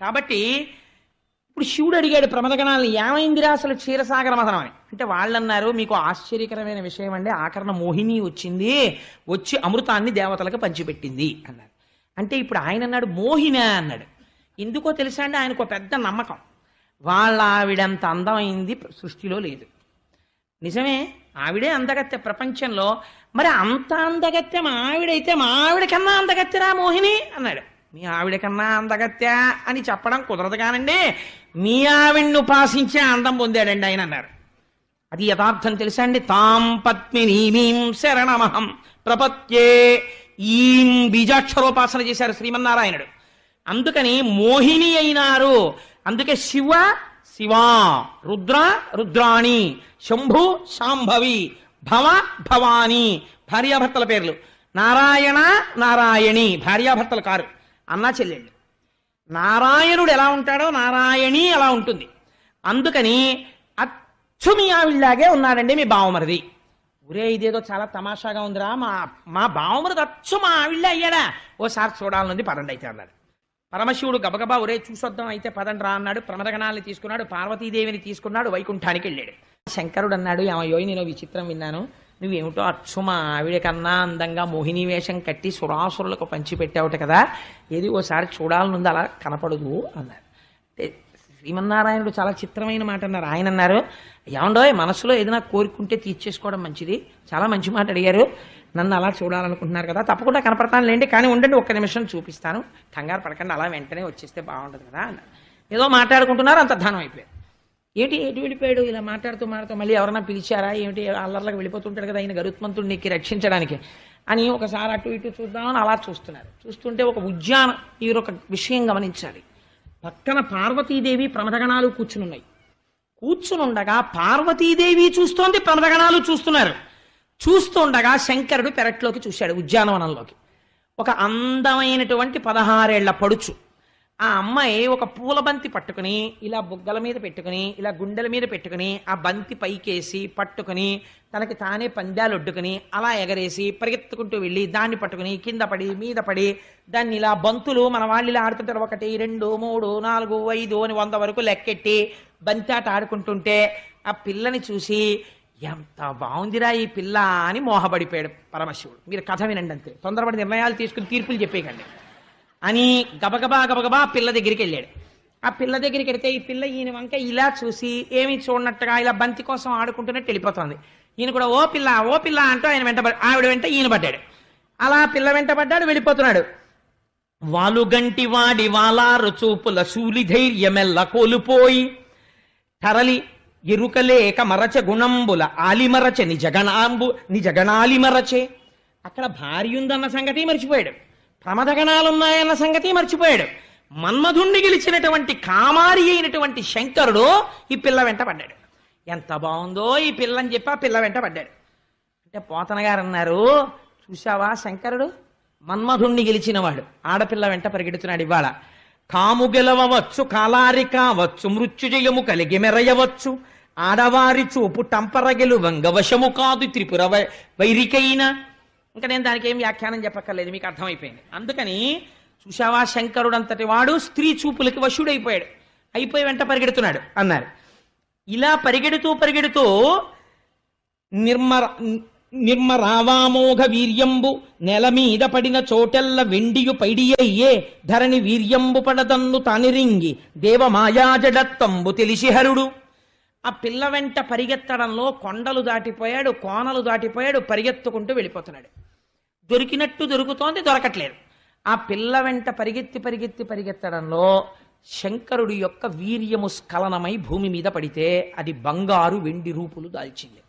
కాబట్టి ఇప్పుడు శివుడు అడిగాడు ప్రమదగణాలను ఏమైందిరా అసలు క్షీరసాగర మథనం అని? అంటే వాళ్ళు అన్నారు మీకు ఆశ్చర్యకరమైన విషయం అండి ఆకరణ మోహిని వచ్చింది వచ్చి అమృతాన్ని దేవతలకు పంచిపెట్టింది అన్నారు. అంటే ఇప్పుడు ఆయన అన్నాడు మోహిన అన్నాడు. ఎందుకో తెలుసా అండి ఆయనకు ఒక పెద్ద నమ్మకం. వాళ్ళ ఆవిడంత అందమైంది సృష్టిలో లేదు. నిజమే ఆవిడే అందగత్తె ప్రపంచంలో. మరి అంత అందగత్తె మా ఆవిడైతే మా ఆవిడ కన్నా అందగత్తెరా మోహిని? అన్నాడు. మీ ఆవిడ కన్నా అందగత్యా అని చెప్పడం కుదరదు కానండి. మీ ఆవిడ్ని ఉపాసించే అందం పొందాడండి ఆయన అన్నారు. అది యథార్థం తెలుసా అండి? తాం పత్మినీమీం శరణమహం ప్రపత్యే. ఈం బీజాక్షరోపాసన చేశారు శ్రీమన్నారాయణుడు. అందుకని మోహిని అయినారు. అందుకే శివ శివా రుద్ర రుద్రాణి శంభు శాంభవి భవ భవాని భార్యాభర్తల పేర్లు. నారాయణ నారాయణి భార్యాభర్తలు కారు. అన్నా చెల్లెళ్ళు. నారాయణుడు ఎలా ఉంటాడో నారాయణి అలా ఉంటుంది. అందుకని అచ్చు మీ ఆవిడలాగే ఉన్నాడండి మీ బావమరిది. ఒరే ఇదేదో చాలా తమాషాగా ఉందిరా మా మా బావమరిది అచ్చు మా ఆవిళ్ళ అయ్యాడా? ఓసారి చూడాలనుంది పదండి అయితే అన్నాడు. పరమశివుడు గబగబా ఒరే చూసొద్దాం అయితే పదండి రా అన్నాడు. ప్రమదగణాలని తీసుకున్నాడు పార్వతీదేవిని తీసుకున్నాడు వైకుంఠానికి వెళ్ళాడు. శంకరుడు అన్నాడు ఏమయ్యో నేను విచిత్రం విన్నాను. నువ్వేమిటో అచ్చు మా ఆవిడ కన్నా అందంగా మోహిని వేషం కట్టి సురాసురులకు పంచిపెట్టావుట కదా. ఏది ఓసారి చూడాలనుంది అలా కనపడదు అన్నారు. శ్రీమన్నారాయణుడు చాలా చిత్రమైన మాట అన్నారు. ఆయన అన్నారు ఏమండో మనసులో ఏదైనా కోరుకుంటే తీర్చేసుకోవడం మంచిది. చాలా మంచి మాట అడిగారు. నన్ను అలా చూడాలనుకుంటున్నారు కదా. తప్పకుండా కనపడతాను లేండి కానీ ఉండండి ఒక్క నిమిషం చూపిస్తాను. కంగారు పడకండి అలా వెంటనే వచ్చేస్తే బాగుంటుంది కదా అన్నారు. ఏదో మాట్లాడుకుంటున్నారు అంత ధనం అయిపోయారు ఏంటి ఎటు వెళ్ళిపోయాడు? ఇలా మాట్లాడుతూ మాట్లాడుతూ మళ్ళీ ఎవరన్నా పిలిచారా? ఏమిటి? అల్లర్లకు వెళ్ళిపోతుంటాడు కదా ఆయన గరుత్మంతుడు నీకు రక్షించడానికి అని ఒకసారి అటు ఇటు చూద్దామని అలా చూస్తున్నారు. చూస్తుంటే ఒక ఉద్యాన మీరు ఒక విషయం గమనించాలి. పక్కన పార్వతీదేవి ప్రమదగణాలు కూర్చునున్నాయి. కూర్చునుండగా పార్వతీదేవి చూస్తోంది ప్రమదగణాలు చూస్తున్నారు. చూస్తుండగా శంకరుడు పెరట్లోకి చూశాడు ఉద్యానవనంలోకి. ఒక అందమైనటువంటి పదహారేళ్ళ పడుచు. ఆ అమ్మాయి ఒక పూల బంతి పట్టుకుని ఇలా బుగ్గల మీద పెట్టుకుని ఇలా గుండెల మీద పెట్టుకుని ఆ బంతి పైకేసి పట్టుకుని తనకి తానే పందాలు ఒడ్డుకుని అలా ఎగరేసి పరిగెత్తుకుంటూ వెళ్ళి దాన్ని పట్టుకుని కింద పడి మీద పడి దాన్ని ఇలా బంతులు మన వాళ్ళు ఇలా ఆడుతుంటారు. ఒకటి రెండు మూడు నాలుగు ఐదు అని వంద వరకు లెక్కెట్టి బంతి ఆట ఆడుకుంటుంటే ఆ పిల్లని చూసి ఎంత బాగుందిరా ఈ పిల్ల అని మోహపడిపోయాడు పరమశివుడు. మీరు కథ వినండి అంతే. తొందరపడి నిర్ణయాలు తీసుకుని తీర్పులు చెప్పేయకండి. అని గబగబా గబగబా పిల్ల దగ్గరికి వెళ్ళాడు. ఆ పిల్ల దగ్గరికి వెడితే ఈ పిల్ల ఈయన వంక ఇలా చూసి ఏమి చూడనట్టుగా ఇలా బంతి కోసం ఆడుకుంటున్నట్టు వెళ్ళిపోతుంది. ఈయన కూడా ఓ పిల్ల ఓ పిల్ల అంటూ ఆయన వెంట ఆవిడ వెంట ఈయన పడ్డాడు. అలా పిల్ల వెంట పడ్డాడు వెళ్ళిపోతున్నాడు. వాలుగంటి వాడి వాలారు చూపుల శూలి ధైర్యమెల్ల కోలుపోయి తరలి ఎరుకలేక మరచ గుణంబుల ఆలిమరచ నిజగణాంబు నిజగణాలిమరచే. అక్కడ భార్య ఉందన్న సంగతి మర్చిపోయాడు. ప్రమదగణాలున్నాయన్న సంగతి మర్చిపోయాడు. మన్మధుణ్ణి గెలిచినటువంటి కామారి అయినటువంటి శంకరుడు ఈ పిల్ల వెంట పడ్డాడు. ఎంత బాగుందో ఈ పిల్ల అని చెప్పి ఆ పిల్ల వెంట పడ్డాడు. అంటే పోతన గారు అన్నారు చూశావా శంకరుడు? మన్మధుణ్ణి గెలిచినవాడు. ఆడపిల్ల వెంట పరిగెడుతున్నాడు ఇవాళ. కాము గెలవవచ్చు కాలారి కావచ్చు మృత్యుజయము కలిగి మెరయవచ్చు. ఆడవారి చూపు టంపరగెలు వంగవశము కాదు త్రిపుర వై- వైరికైన. ఇంకా నేను దానికి ఏం వ్యాఖ్యానం చెప్పక్కర్లేదు మీకు అర్థమైపోయింది. అందుకని చూశావా శంకరుడు అంతటి వాడు స్త్రీ చూపులకి వశుడైపోయాడు. అయిపోయి వెంట పరిగెడుతున్నాడు అన్నారు. ఇలా పరిగెడుతూ పరిగెడుతూ నిర్మర నిర్మరావామోఘ వీర్యంబు నెల మీద పడిన చోటెల్ల వెండియు పైడియయ్యే ధరణి వీర్యంబు పడదన్ను తానిరింగి దేవమాయాజడత్తంబు తెలిసి హరుడు. ఆ పిల్ల వెంట పరిగెత్తడంలో కొండలు దాటిపోయాడు కోనలు దాటిపోయాడు పరిగెత్తుకుంటూ వెళ్ళిపోతున్నాడు. దొరికినట్టు దొరుకుతోంది దొరకట్లేదు. ఆ పిల్ల వెంట పరిగెత్తి పరిగెత్తి పరిగెత్తడంలో శంకరుడి యొక్క వీర్యము స్ఖలనమై భూమి మీద పడితే అది బంగారు వెండి రూపులు దాల్చింది.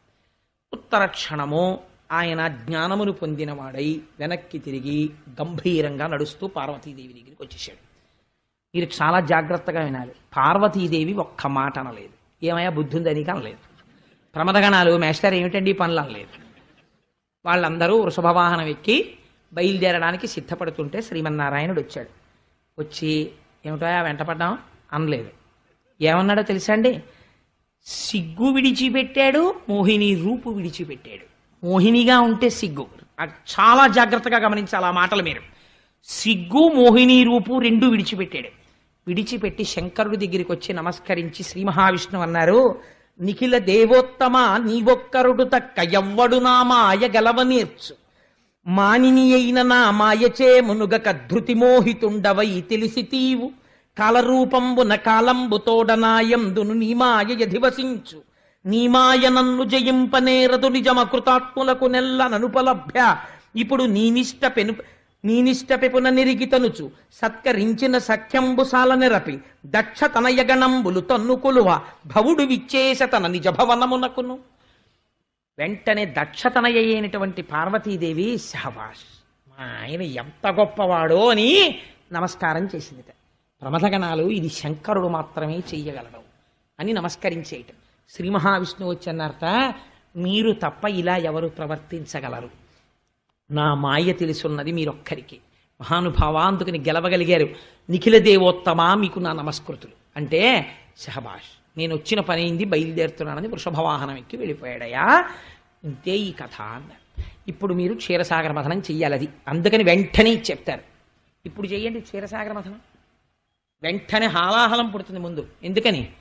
ఉత్తర క్షణము ఆయన జ్ఞానమును పొందినవాడై వెనక్కి తిరిగి గంభీరంగా నడుస్తూ పార్వతీదేవి దగ్గరికి వచ్చేసాడు మీరు చాలా జాగ్రత్తగా వినాలి. పార్వతీదేవి ఒక్క మాట అనలేదు. ఏమయ్యా బుద్ధుందని అనలేదు. ప్రమదగణాలు మేస్టర్ ఏమిటండి పనులు అనలేదు. వాళ్ళందరూ వృషభవాహనం ఎక్కి బయలుదేరడానికి సిద్ధపడుతుంటే శ్రీమన్నారాయణుడు వచ్చాడు వచ్చి ఏమిటో వెంటపడ్డాం అనలేదు. ఏమన్నాడో తెలుసా అండి? సిగ్గు విడిచిపెట్టాడు మోహిని రూపు విడిచిపెట్టాడు. మోహినిగా ఉంటే సిగ్గు. చాలా జాగ్రత్తగా గమనించాలి ఆ మాటలు మీరు. సిగ్గు మోహిని రూపు రెండు విడిచిపెట్టాడు. విడిచిపెట్టి శంకరుడి దగ్గరికి వచ్చి నమస్కరించి శ్రీ మహావిష్ణువు అన్నారు నిఖిల దేవోత్తమ నీవొక్కరుడు తక్క ఎవ్వడు నా మాయ గలవనేర్చు. మానిని అయిన నా మాయచే మునుగక ధృతి మోహితుండవై తెలిసి తీవు. కాలరూపంబున కాలంబు తోడనాయందును నీ మాయ యధివసించు నీ మాయ నన్ను జయింపనేరదు నిజమ కృతాత్ములకు నెల్ల ననుపలభ్య. ఇప్పుడు నీనిష్ట పెను నీ నిష్ట పెపున నిరిగితనుచు సత్కరించిన సఖ్యంబు సాల నిరపి దక్ష తనయగణంబులు తన్ను కొలువ భవుడు విచ్చేస తన నిజ భవనమునకును వెంటనే దక్షతనయ అయినటువంటి పార్వతీదేవి సహవాష్ మా ఆయన ఎంత గొప్పవాడో అని నమస్కారం చేసిందిట ప్రమథగణాలు ఇది శంకరుడు మాత్రమే చెయ్యగలడు అని నమస్కరించేయటం శ్రీ మహావిష్ణువు వచ్చన్నారట మీరు తప్ప ఇలా ఎవరు ప్రవర్తించగలరు? నా మాయ తెలుసున్నది మీరొక్కరికి. మహానుభావ అందుకని గెలవగలిగారు. నిఖిల దేవోత్తమ మీకు నా నమస్కృతులు. అంటే షహబాష్ నేను వచ్చిన పని అయింది బయలుదేరుతున్నానని వృషభవాహనం ఎక్కి వెళ్ళిపోయాడయా ఇంతే ఈ కథ అన్నారు. ఇప్పుడు మీరు క్షీరసాగర మథనం చెయ్యాలి అది అందుకని వెంటనే చెప్తారు. ఇప్పుడు చెయ్యండి క్షీరసాగర మథనం. వెంటనే హాలాహలం పుడుతుంది ముందు. ఎందుకని?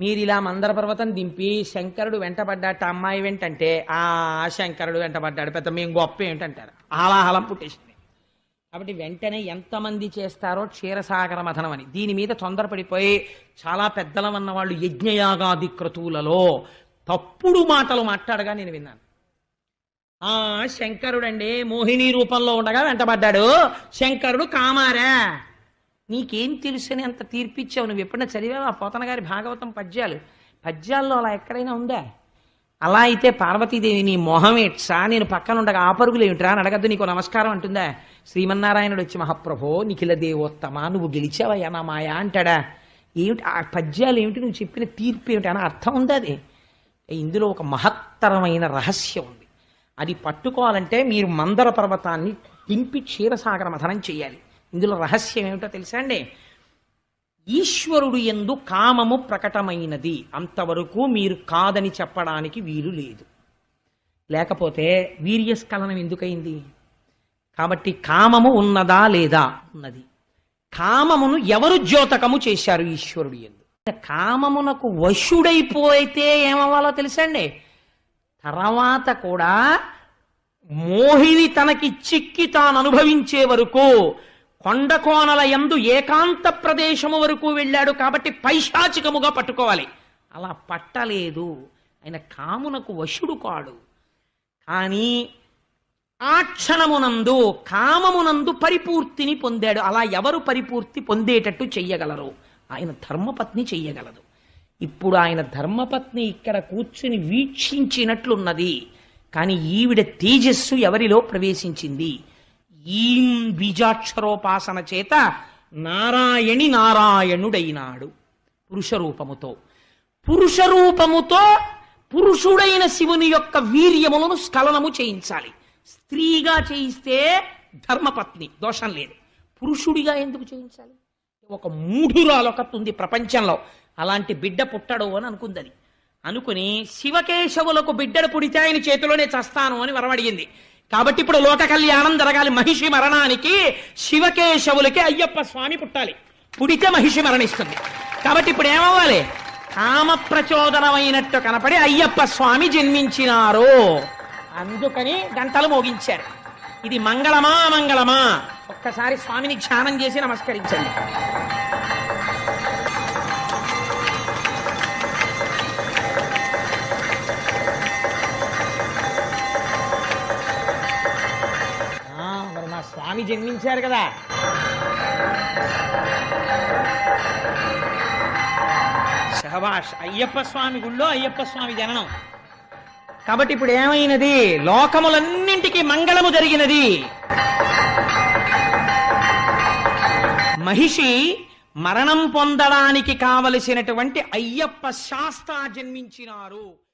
మీరు ఇలా మందర పర్వతం దింపి శంకరుడు వెంటబడ్డాట అమ్మాయి వెంటంటే ఆ శంకరుడు వెంటబడ్డాడు. పెద్ద మేము గొప్ప ఏంటంటారు ఆలాహలం పుట్టేసింది. కాబట్టి వెంటనే ఎంతమంది చేస్తారో క్షీరసాగర మథనం అని. దీని మీద తొందరపడిపోయి చాలా పెద్దలం అన్న వాళ్ళు యజ్ఞయాగాది క్రతువులలో తప్పుడు మాటలు మాట్లాడగా నేను విన్నాను. ఆ శంకరుడండి మోహిని రూపంలో ఉండగా వెంటబడ్డాడు. శంకరుడు కామారా? నీకేం తెలుసని అంత తీర్పిచ్చావు? నువ్వు ఎప్పుడైనా చదివావా? పోతన గారి భాగవతం పద్యాలు. పద్యాల్లో అలా ఎక్కడైనా ఉందా? అలా అయితే పార్వతీదేవి నీ మొహం ఏట్సా నేను పక్కన ఉండగా ఆ పరుగులు ఏమిట్రా అని అడగద్దు నీకు నమస్కారం అంటుందా? శ్రీమన్నారాయణుడు వచ్చి మహాప్రభో నిఖిల దేవోత్తమ నువ్వు గెలిచావయ్యా నా మాయా? అంటాడా. ఏమిటి ఆ పద్యాలు ఏమిటి నువ్వు చెప్పిన తీర్పు ఏమిటి అని అర్థం ఉందా అది? ఇందులో ఒక మహత్తరమైన రహస్యం ఉంది. అది పట్టుకోవాలంటే మీరు మందర పర్వతాన్ని దింపి క్షీరసాగర మథనం చేయాలి. ఇందులో రహస్యం ఏమిటో తెలుసా అండి? ఈశ్వరుడు ఎందు కామము ప్రకటమైనది. అంతవరకు మీరు కాదని చెప్పడానికి వీలు లేదు. లేకపోతే వీర్యస్ఖలనం ఎందుకైంది? కాబట్టి కామము ఉన్నదా లేదా ఉన్నది కామమును ఎవరు ద్యోతకము చేశారు ఈశ్వరుడు ఎందు? కామమునకు వశుడైపోయితే ఏమవ్వాలో తెలుసండి తర్వాత కూడా మోహిని తనకి చిక్కి తాను అనుభవించే వరకు కొండకోనల ఎందు ఏకాంత ప్రదేశము వరకు వెళ్ళాడు కాబట్టి పైశాచికముగా పట్టుకోవాలి. అలా పట్టలేదు. ఆయన కామునకు వశుడు కాడు. కానీ ఆ క్షణమునందు కామమునందు పరిపూర్తిని పొందాడు. అలా ఎవరు పరిపూర్తి పొందేటట్టు చెయ్యగలరు? ఆయన ధర్మపత్ని చెయ్యగలదు. ఇప్పుడు ఆయన ధర్మపత్ని ఇక్కడ కూర్చుని వీక్షించినట్లున్నది. కానీ ఈవిడ తేజస్సు ఎవరిలో ప్రవేశించింది? ఈం బీజాక్షరోపాసన చేత నారాయణి నారాయణుడైనాడు. పురుష రూపముతో పురుష రూపముతో పురుషుడైన శివుని యొక్క వీర్యములను స్ఖలనము చేయించాలి. స్త్రీగా చేయిస్తే ధర్మపత్ని దోషం లేదు. పురుషుడిగా ఎందుకు చేయించాలి? ఒక మూఢురాలొకటి ఉంది ప్రపంచంలో. అలాంటి బిడ్డ పుట్టడు అని అనుకుందని అనుకుని శివకేశవులకు బిడ్డలు పుడితే ఆయన చేతిలోనే చస్తాను అని వరమడిగింది. కాబట్టి ఇప్పుడు లోక కళ్యాణం జరగాలి. మహిషి మరణానికి శివకేశవులకి అయ్యప్ప స్వామి పుట్టాలి. పుడితే మహిషి మరణిస్తుంది. కాబట్టి ఇప్పుడు ఏమవ్వాలి? కామ ప్రచోదనమైనట్టు కనపడి అయ్యప్ప స్వామి జన్మించినారు. అందుకని గంటలు మోగించారు. ఇది మంగళమా మంగళమా? ఒక్కసారి స్వామిని ధ్యానం చేసి నమస్కరించండి. జన్మించారు కదా. శహబాష్ అయ్యప్ప స్వామి గుళ్ళో అయ్యప్ప స్వామి జననం. కాబట్టి ఇప్పుడు ఏమైనది? లోకములన్నింటికి మంగళము జరిగినది. మహిషి మరణం పొందడానికి కావలసినటువంటి అయ్యప్ప శాస్త్ర జన్మించినారు.